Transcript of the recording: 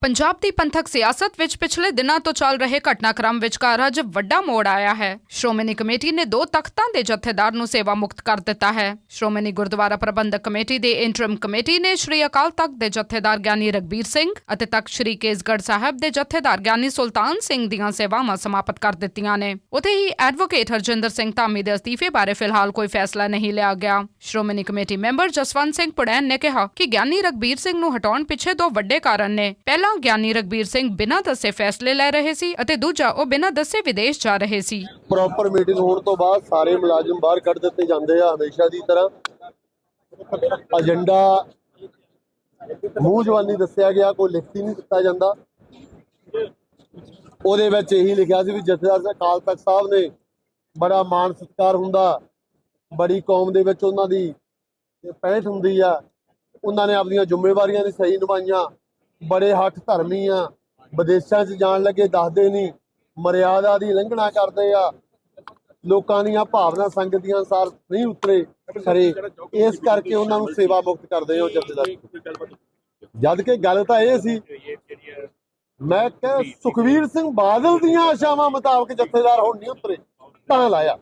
ਪੰਜਾਬ ਦੀ ਪੰਥਕ ਸਿਆਸਤ ਵਿੱਚ ਪਿਛਲੇ ਦਿਨਾਂ ਤੋਂ ਚੱਲ ਰਹੇ ਘਟਨਾਕ੍ਰਮ ਵਿਚਕਾਰ ਅੱਜ ਵੱਡਾ ਮੋੜ ਆਇਆ ਹੈ। ਸ਼੍ਰੋਮਣੀ ਕਮੇਟੀ ਨੇ ਦੋ ਤਖਤਾਂ ਦੇ ਜਥੇਦਾਰ ਨੂੰ ਸੇਵਾ ਮੁਕਤ ਕਰ ਦਿੱਤਾ ਹੈ। ਸ਼੍ਰੋਮਣੀ ਗੁਰਦੁਆਰਾ ਪ੍ਰਬੰਧਕ ਕਮੇਟੀ ਦੇ ਇੰਟਰਮ ਕਮੇਟੀ ਨੇ ਸ਼੍ਰੀ ਅਕਾਲ ਤਖਤ ਦੇ ਜਥੇਦਾਰ ਗਿਆਨੀ ਰਗਬੀਰ ਸਿੰਘ ਅਤੇ ਤਖਤ ਸ਼੍ਰੀ ਕੇਸਗੜ੍ਹ ਸਾਹਿਬ ਦੇ ਜਥੇਦਾਰ ਗਿਆਨੀ ਸੁਲਤਾਨ ਸਿੰਘ ਦੀਆਂ ਸੇਵਾਵਾਂ ਸਮਾਪਤ ਕਰ ਦਿੱਤੀਆਂ ਨੇ। ਉਥੇ ਹੀ ਐਡਵੋਕੇਟ ਹਰਜਿੰਦਰ ਸਿੰਘ ਧਾਮੀ ਦੇ ਅਸਤੀਫੇ ਬਾਰੇ ਫਿਲਹਾਲ ਕੋਈ ਫੈਸਲਾ ਨਹੀਂ ਲਿਆ ਗਿਆ। ਸ਼੍ਰੋਮਣੀ ਕਮੇਟੀ ਮੈਂਬਰ ਜਸਵੰਤ ਸਿੰਘ ਪੁੜੈਨ ਨੇ ਕਿਹਾ ਕਿ ਗਿਆਨੀ ਰਗਬੀਰ ਸਿੰਘ ਨੂੰ ਹਟਾਉਣ ਪਿੱਛੇ ਦੋ ਵੱਡੇ ਕਾਰਨ ਨੇ। ਪਹਿਲਾ ਗਿਆਨੀ ਰਗਬੀਰ ਸਿੰਘ ਬਿਨਾਂ ਦੱਸੇ ਫੈਸਲੇ ਲੈ ਰਹੇ ਸੀ ਅਤੇ ਦੂਜਾ ਉਹ ਬਿਨਾਂ ਦੱਸੇ ਵਿਦੇਸ਼ ਜਾ ਰਹੇ ਸੀ। ਪ੍ਰੋਪਰ ਮੀਟਿੰਗ ਹੋਣ ਤੋਂ ਬਾਅਦ ਸਾਰੇ ਮੁਲਾਜ਼ਮ ਬਾਹਰ ਕੱਢ ਦਿੱਤੇ ਜਾਂਦੇ ਆ ਹਮੇਸ਼ਾ ਦੀ ਤਰ੍ਹਾਂ। ਏਜੰਡਾ ਮੂੰਹ ਜਵਾਨੀ ਦੱਸਿਆ ਗਿਆ, ਕੋਈ ਲਿਖਤੀ ਨਹੀਂ ਦਿੱਤਾ ਜਾਂਦਾ। ਉਹਦੇ ਵਿੱਚ ਇਹੀ ਲਿਖਿਆ ਸੀ ਵੀ ਜਥੇਦਾਰ ਅਕਾਲ ਤਖਤ ਸਾਹਿਬ ਨੇ ਬੜਾ ਮਾਣ ਸਤਿਕਾਰ ਹੁੰਦਾ। ਬੜੀ ਕੌਮ ਦੇ ਵਿੱਚ ਉਹਨਾਂ ਦੀ ਪਹਿਟ ਹੁੰਦੀ ਆ। ਉਹਨਾਂ ਨੇ ਆਪਣੀਆਂ ਜ਼ਿੰਮੇਵਾਰੀਆਂ ਦੀ ਸਹੀ ਨਿਭਾਈਆਂ। ਬੜੇ ਹੱਠ ਧਰਮੀ ਆ, ਵਿਦੇਸ਼ਾਂ 'ਚ ਜਾਣ ਲੱਗੇ ਦੱਸਦੇ ਨਹੀਂ ਮਰਿਆਦਾ ਦੀ ਲੰਘਣਾ ਕਰਦੇ ਆ। ਲੋਕਾਂ ਦੀਆਂ ਭਾਵਨਾ ਸੰਗਤ ਦੀਆਂ ਅਨਸਾਰ ਨਹੀਂ ਉਤਰੇ ਖਰੇ। ਇਸ ਕਰਕੇ ਉਹਨਾਂ ਨੂੰ ਸੇਵਾ ਮੁਕਤ ਕਰਦੇ ਹੋ ਜਥੇਦਾਰ ਜਦ ਕਿ ਗੱਲ ਤਾਂ ਇਹ ਸੀ, ਮੈਂ ਕਿ ਸੁਖਵੀਰ ਸਿੰਘ ਬਾਦਲ ਦੀਆਂ ਆਸ਼ਾਵਾਂ ਮੁਤਾਬਕ ਜਥੇਦਾਰ ਹੁਣ ਨਹੀਂ ਉਤਰੇ, ਤਾਂ ਲਾਇਆ।